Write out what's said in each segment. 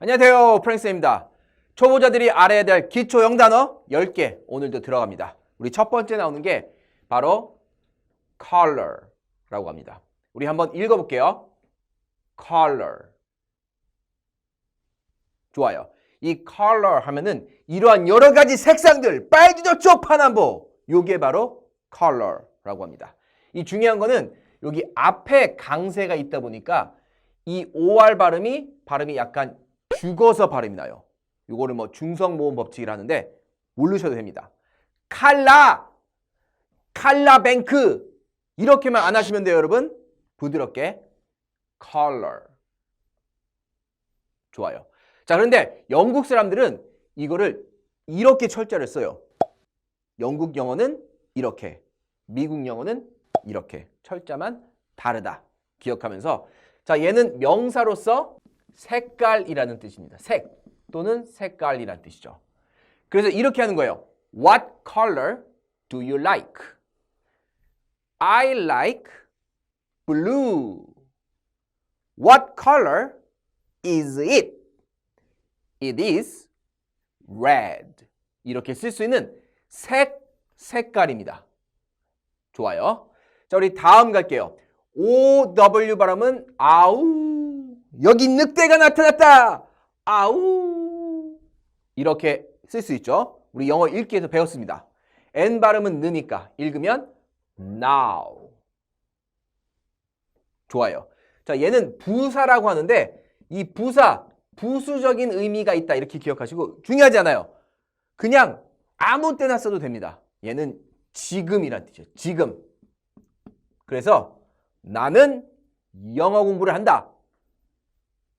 안녕하세요. 프랭스입니다. 초보자들이 알아야 될 기초 영단어 10개 오늘도 들어갑니다. 우리 첫 번째 나오는 게 바로 color라고 합니다. 우리 한번 읽어볼게요. color. 좋아요. 이 color 하면은 이러한 여러 가지 색상들, 빨주노초 파남보, 요게 바로 color라고 합니다. 이 중요한 거는 여기 앞에 강세가 있다 보니까 이 OR 발음이 발음이 약간 죽어서 발음이 나요. 요거를 뭐 중성 모음 법칙이라 하는데 모르셔도 됩니다. 칼라, 칼라뱅크 이렇게만 안 하시면 돼요, 여러분. 부드럽게 color. 좋아요. 자, 그런데 영국 사람들은 이거를 이렇게 철자를 써요. 영국 영어는 이렇게, 미국 영어는 이렇게 철자만 다르다. 기억하면서 자, 얘는 명사로서 색깔이라는 뜻입니다. 색 또는 색깔이라는 뜻이죠. 그래서 이렇게 하는 거예요. What color do you like? I like blue. What color is it? It is red. 이렇게 쓸 수 있는 색, 색깔입니다. 좋아요. 자, 우리 다음 갈게요. OW 발음은 아우. 여기 늑대가 나타났다. 아우. 이렇게 쓸 수 있죠. 우리 영어 읽기에서 배웠습니다. N 발음은 느니까 읽으면 now. 좋아요. 자, 얘는 부사라고 하는데 이 부사, 부수적인 의미가 있다 이렇게 기억하시고 중요하지 않아요. 그냥 아무 때나 써도 됩니다. 얘는 지금이란 뜻이에요. 지금. 그래서 나는 영어 공부를 한다.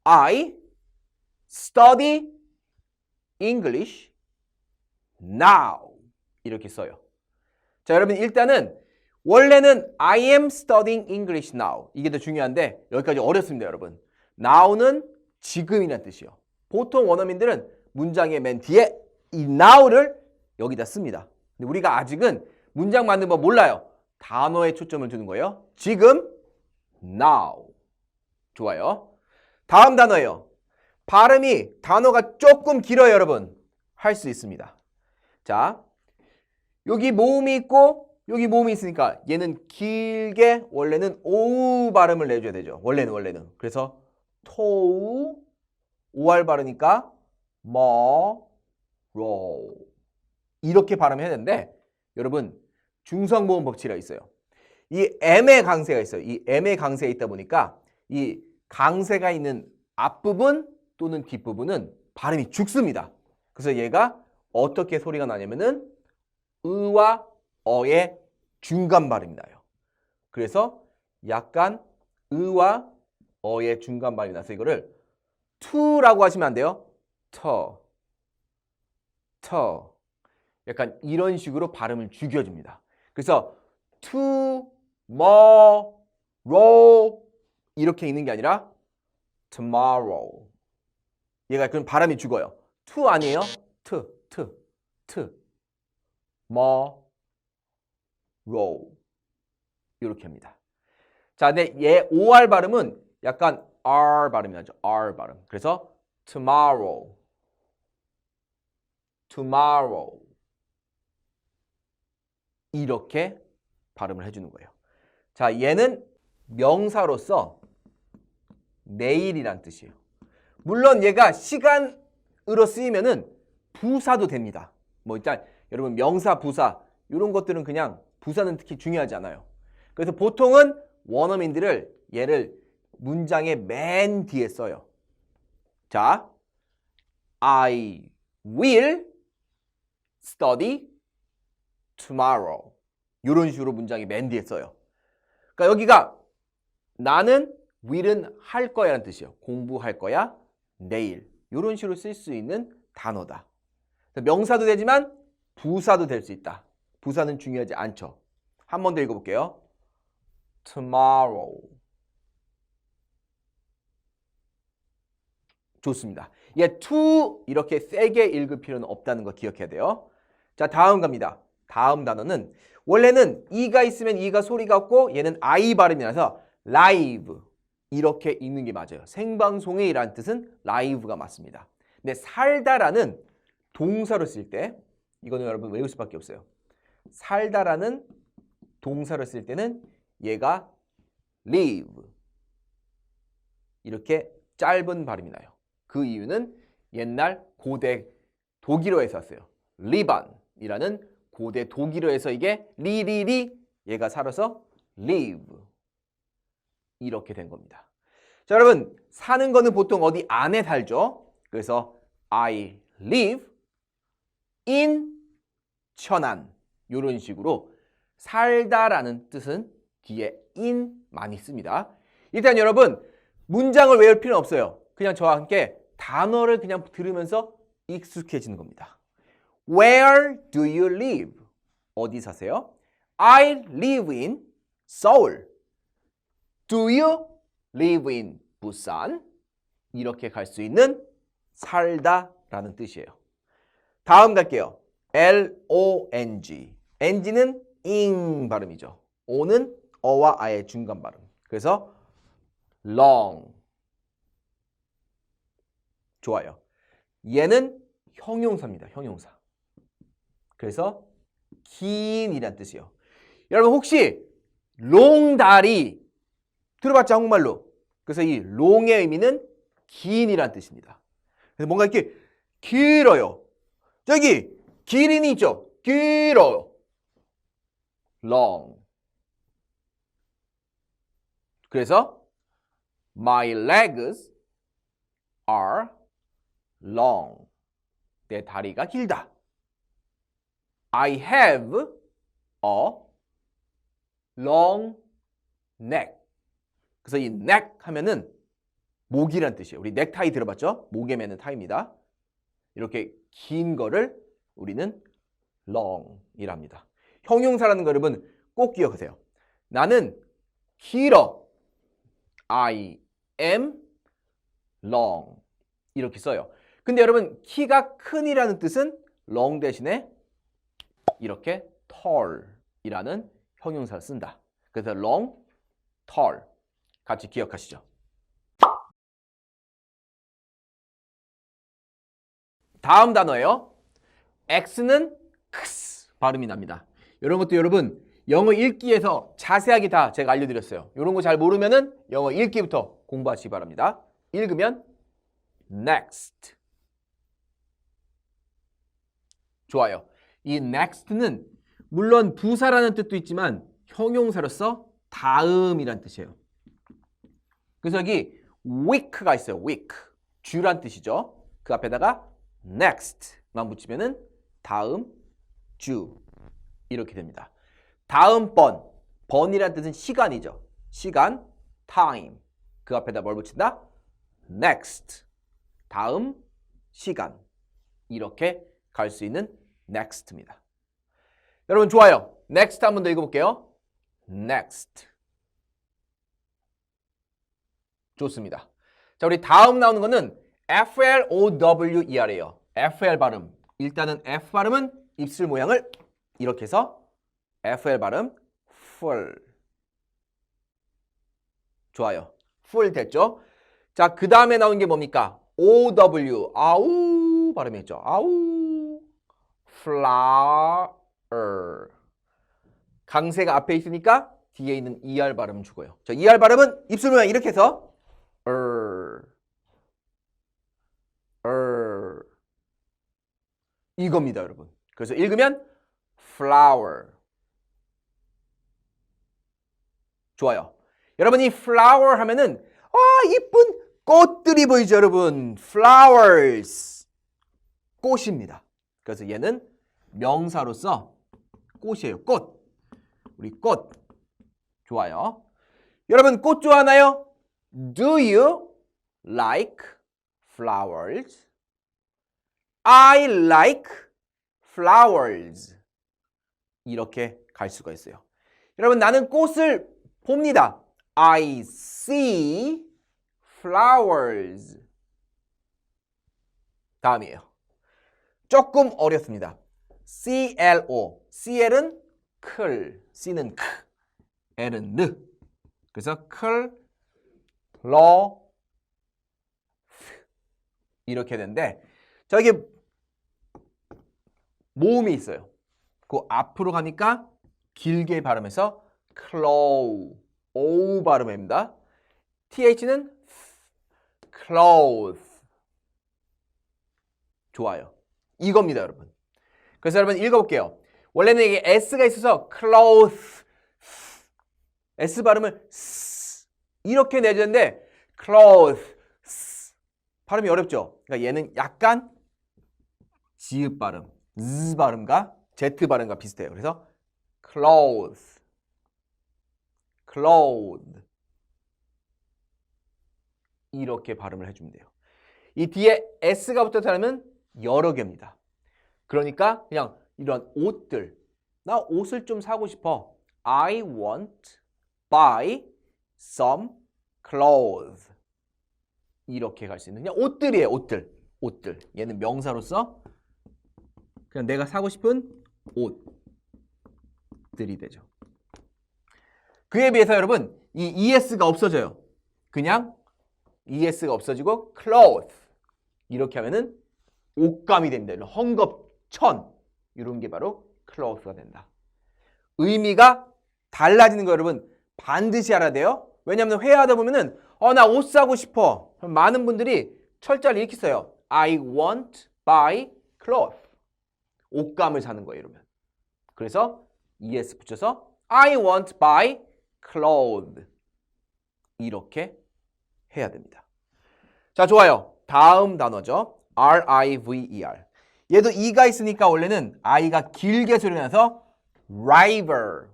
I study English now. 이렇게 써요. 자, 여러분 일단은 원래는 I am studying English now. 이게 더 중요한데 여기까지 어렵습니다, 여러분. now는 지금이란 뜻이요. 보통 원어민들은 문장의 맨 뒤에 이 now를 여기다 씁니다. 근데 우리가 아직은 문장 만드는 법 몰라요. 단어에 초점을 두는 거예요. 지금 now. 좋아요. 다음 단어예요. 발음이 단어가 조금 길어요, 여러분. 할 수 있습니다. 자, 여기 모음이 있고 여기 모음이 있으니까 얘는 길게 원래는 오우 발음을 내줘야 되죠. 원래는 원래는. 그래서 토우 오알 발음이니까 뭐 로. 이렇게 발음해야 되는데 여러분 중성 모음 법칙이라 있어요. 이 M의 강세가 있어요. 이 M의 강세가 있다 보니까 이 강세가 있는 앞부분 또는 뒷부분은 발음이 죽습니다. 그래서 얘가 어떻게 소리가 나냐면은 의와 어의 중간 발음이 나요. 그래서 약간 의와 어의 중간 발음이 나서 이거를 투라고 하시면 안 돼요. 터, 터. 약간 이런 식으로 발음을 죽여줍니다. 그래서 to, more, row 이렇게 있는 게 아니라 tomorrow. 얘가 그럼 발음이 죽어요. to 아니에요? to, to, to, more, row 이렇게 합니다. 자, 근데 얘 OR 발음은 약간 R 발음이 나죠. R 발음. 그래서 tomorrow, tomorrow 이렇게 발음을 해주는 거예요. 자, 얘는 명사로서 내일이란 뜻이에요. 물론 얘가 시간으로 쓰이면은 부사도 됩니다. 뭐 일단 여러분 명사, 부사 이런 것들은 그냥 부사는 특히 중요하지 않아요. 그래서 보통은 원어민들을 얘를 문장의 맨 뒤에 써요. 자, I will study tomorrow. 이런 식으로 문장이 맨 뒤에 써요. 그러니까 여기가 나는 will은 할 거야라는 뜻이에요. 공부할 거야 내일. 이런 식으로 쓸 수 있는 단어다. 명사도 되지만 부사도 될 수 있다. 부사는 중요하지 않죠. 한 번 더 읽어볼게요. tomorrow. 좋습니다. 얘 to 이렇게 세게 읽을 필요는 없다는 거 기억해야 돼요. 자, 다음 갑니다. 다음 단어는 원래는 이가 있으면 이가 소리가 없고 얘는 i 발음이 나서 live 이 렇게 읽는 게 맞아요. 생방송에이라는 뜻은 라이브가 맞습니다. 근데 살다라는 동사로 쓸때 이거는 여러분 외울 수밖에 없어요. 살다라는 동사를 쓸 때는 얘가 live 이렇게 짧은 발음이 나요. 그 이유는 옛날 고대 독일어에서 왔어요. 리반이라는 고대 독일어에서 이게 리리리 얘가 살아서 live 이렇게 된 겁니다. 자, 여러분 사는 거는 보통 어디 안에 살죠. 그래서 I live in 천안 이런 식으로 살다라는 뜻은 뒤에 in 많이 씁니다. 일단 여러분 문장을 외울 필요는 없어요. 그냥 저와 함께 단어를 그냥 들으면서 익숙해지는 겁니다. Where do you live? 어디 사세요? I live in Seoul. Do you live in Busan? 이렇게 갈 수 있는 살다 라는 뜻이에요. 다음 갈게요. L-O-N-G. NG는 ing 발음이죠. O는 어와 아의 중간 발음. 그래서 long. 좋아요. 얘는 형용사입니다. 형용사. 그래서 긴이란 뜻이에요. 여러분 혹시 롱다리 들어봤죠 한국말로? 그래서 이 롱의 의미는 긴이란 뜻입니다. 그래서 뭔가 이렇게 길어요. 저기 기린이 있죠? 길어요. long. 그래서 my legs are long. 내 다리가 길다. I have a long neck. 그래서 이 neck 하면은 목이란 뜻이에요. 우리 넥타이 들어봤죠? 목에 매는 타입니다. 이렇게 긴 거를 우리는 long이랍니다. 형용사라는 거 여러분 꼭 기억하세요. 나는 길어. I am long. 이렇게 써요. 근데 여러분 키가 큰이라는 뜻은 long 대신에 이렇게 tall이라는 형용사를 쓴다. 그래서 long, tall 같이 기억하시죠. 다음 단어예요. X는 X 발음이 납니다. 이런 것도 여러분 영어 읽기에서 자세하게 다 제가 알려드렸어요. 이런 거 잘 모르면은 영어 읽기부터 공부하시기 바랍니다. 읽으면 next. 좋아요. 이 next는 물론 부사라는 뜻도 있지만 형용사로서 다음이란 뜻이에요. 그래서 여기 week가 있어요. week. 주란 뜻이죠. 그 앞에다가 next만 붙이면은 다음 주 이렇게 됩니다. 다음 번 번이란 뜻은 시간이죠. 시간 time 그 앞에다 뭘 붙인다? next 다음 시간 이렇게 갈 수 있는 next입니다. 여러분 좋아요. next 한 번 더 읽어볼게요. next 좋습니다. 자 우리 다음 나오는 거는 F-L-O-W-E-R이에요. FL 발음. 일단은 F 발음은 입술 모양을 이렇게 해서 FL 발음 full. 좋아요. full 됐죠? 자, 그 다음에 나온 게 뭡니까? OW. 아우 발음이었죠. 아우. flower. 강세가 앞에 있으니까 뒤에 있는 ER 발음 주고요. 자, ER 발음은 입술 모양 이렇게 해서 이겁니다, 여러분. 그래서 읽으면 flower. 좋아요. 여러분 이 flower 하면은 아, 이쁜 꽃들이 보이죠, 여러분. flowers. 꽃입니다. 그래서 얘는 명사로서 꽃이에요. 꽃. 우리 꽃. 좋아요. 여러분 꽃 좋아하나요? Do you like flowers? I like flowers. 이렇게 갈 수가 있어요. 여러분 나는 꽃을 봅니다. I see flowers. 다음이에요. 조금 어렵습니다. CLO. CL은 클, C는 크, L은 느. 그래서 클 cloth 이렇게 되는데 저기 모음이 있어요. 그 앞으로 가니까 길게 발음해서 cloth o 발음입니다. th는 clothes 좋아요. 이겁니다, 여러분. 그래서 여러분 읽어볼게요. 원래는 이게 s가 있어서 clothes s 발음을 s 이렇게 내주는데 clothes 발음이 어렵죠. 그러니까 얘는 약간 지읒 발음, z 발음과 z 발음과 비슷해요. 그래서 clothes, clothed 이렇게 발음을 해주면 돼요. 이 뒤에 s가 붙었다면 여러 개입니다. 그러니까 그냥 이런 옷들, 나 옷을 좀 사고 싶어. I want buy some clothes. 이렇게 갈 수 있는 그냥 옷들이에요, 옷들. 옷들. 얘는 명사로서 그냥 내가 사고 싶은 옷들이 되죠. 그에 비해서 여러분, 이 es가 없어져요. 그냥 es가 없어지고 clothes 이렇게 하면은 옷감이 됩니다. 헝겊 천 이런 게 바로 clothes가 된다. 의미가 달라지는 거 여러분 반드시 알아야 돼요. 왜냐하면 회화하다 보면은 어 나 옷 사고 싶어. 많은 분들이 철자를 이렇게 써요. I want buy cloth. 옷감을 사는 거예요, 이러면. 그래서 es 붙여서 I want buy clothes. 이렇게 해야 됩니다. 자, 좋아요. 다음 단어죠. R-I-V-E-R. 얘도 e가 있으니까 원래는 i가 길게 소리 나서 river.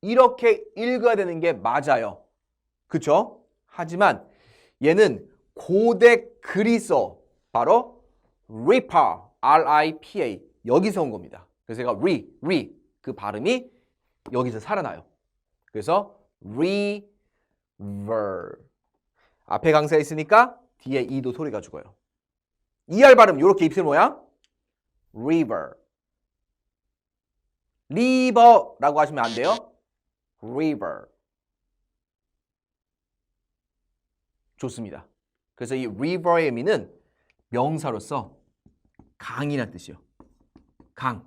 이렇게 읽어야 되는 게 맞아요. 그쵸? 하지만 얘는 고대 그리스어 바로 ripa, R-I-P-A 여기서 온 겁니다. 그래서 제가 re, re 그 발음이 여기서 살아나요. 그래서 river 앞에 강세가 있으니까 뒤에 e도 소리가 죽어요. er 발음 이렇게 입술 모양 river river라고 하시면 안 돼요. River 좋습니다. 그래서 이 river의 의미는 명사로서 강이라는 뜻이요. 강.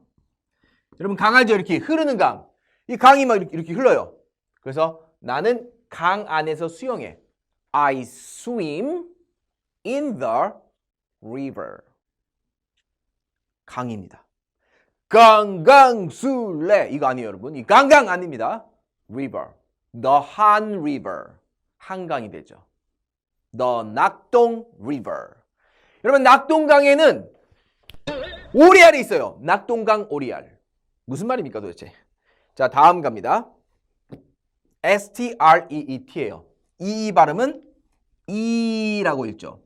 여러분 강 알죠? 이렇게 흐르는 강. 이 강이 막 이렇게 흘러요. 그래서 나는 강 안에서 수영해. I swim in the river. 강입니다. 강강술래 이거 아니에요, 여러분. 이 강강 아닙니다. River. The Han River. 한강이 되죠. The 낙동 River. 여러분 낙동강에는 오리알이 있어요. 낙동강 오리알. 무슨 말입니까 도대체? 자 다음 갑니다. S-T-R-E-E-T예요. 이 발음은 이라고 읽죠.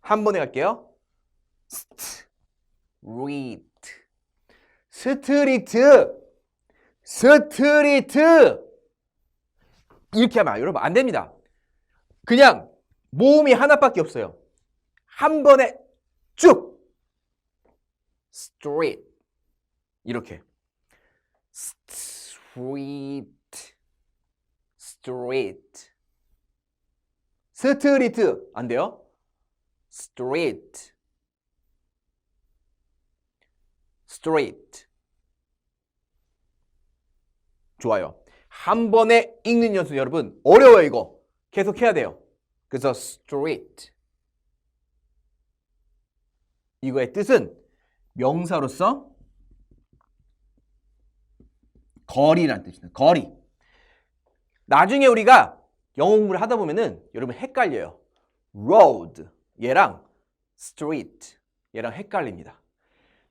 한 번에 갈게요. 스트 리트 스트리트 스트리트. 이렇게 하면 여러분 안 됩니다. 그냥 모음이 하나밖에 없어요. 한 번에 쭉. street 이렇게. street street 스트리트. 안 돼요? street street 좋아요. 한 번에 읽는 연습 여러분 어려워요 이거. 계속 해야 돼요. 그래서 street 이거의 뜻은 명사로서 거리라는 뜻입니다. 거리. 나중에 우리가 영어 공부를 하다 보면은 여러분 헷갈려요. road 얘랑 street 얘랑 헷갈립니다.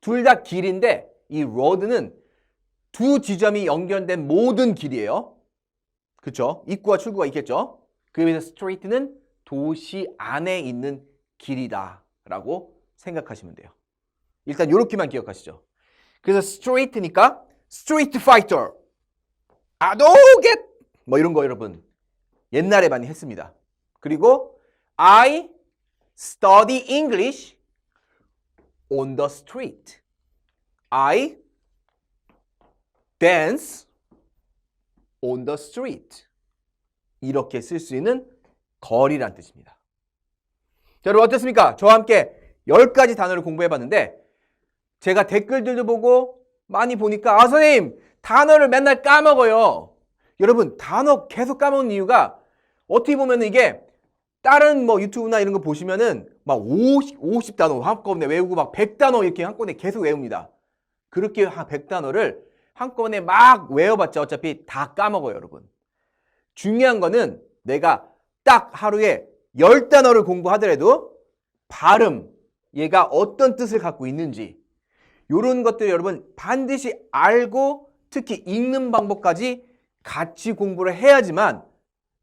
둘 다 길인데 이 road는 두 지점이 연결된 모든 길이에요. 그쵸? 입구와 출구가 있겠죠? 비해서 street는 도시 안에 있는 길이다 라고 생각하시면 돼요. 일단 이렇게만 기억하시죠. 그래서 street니까 street fighter, 아도겟 뭐 이런 거 여러분 옛날에 많이 했습니다. 그리고 I study English on the street. I dance on the street. 이렇게 쓸 수 있는 거리란 뜻입니다. 자, 여러분 어떻습니까? 저와 함께 10가지 단어를 공부해 봤는데 제가 댓글들도 보고 많이 보니까 아 선생님 단어를 맨날 까먹어요. 여러분 단어 계속 까먹는 이유가 어떻게 보면 이게 다른 뭐 유튜브나 이런 거 보시면은 막 50, 50단어 한꺼번에 외우고 막 100단어 이렇게 한꺼번에 계속 외웁니다. 그렇게 한 100단어를 한꺼번에 막 외워봤자 어차피 다 까먹어요, 여러분. 중요한 거는 내가 딱 하루에 10단어를 공부하더라도 발음, 얘가 어떤 뜻을 갖고 있는지 이런 것들 여러분 반드시 알고 특히 읽는 방법까지 같이 공부를 해야지만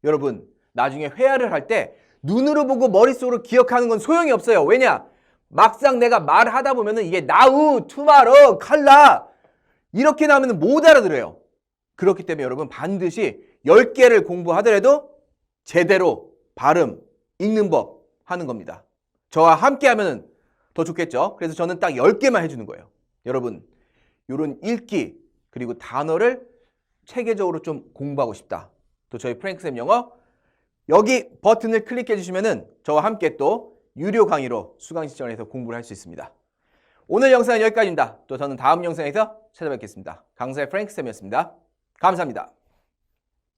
여러분 나중에 회화를 할 때 눈으로 보고 머릿속으로 기억하는 건 소용이 없어요. 왜냐? 막상 내가 말하다 보면은 이게 나우, 투마로, 칼라 이렇게 나오면 못 알아들어요. 그렇기 때문에 여러분 반드시 10개를 공부하더라도 제대로 발음, 읽는 법 하는 겁니다. 저와 함께 하면 더 좋겠죠. 그래서 저는 딱 10개만 해주는 거예요. 여러분, 이런 읽기 그리고 단어를 체계적으로 좀 공부하고 싶다. 또 저희 프랭크쌤 영어 여기 버튼을 클릭해 주시면은 저와 함께 또 유료 강의로 수강 시청에서 공부를 할 수 있습니다. 오늘 영상은 여기까지입니다. 또 저는 다음 영상에서 찾아뵙겠습니다. 강사의 프랭크쌤이었습니다. 감사합니다.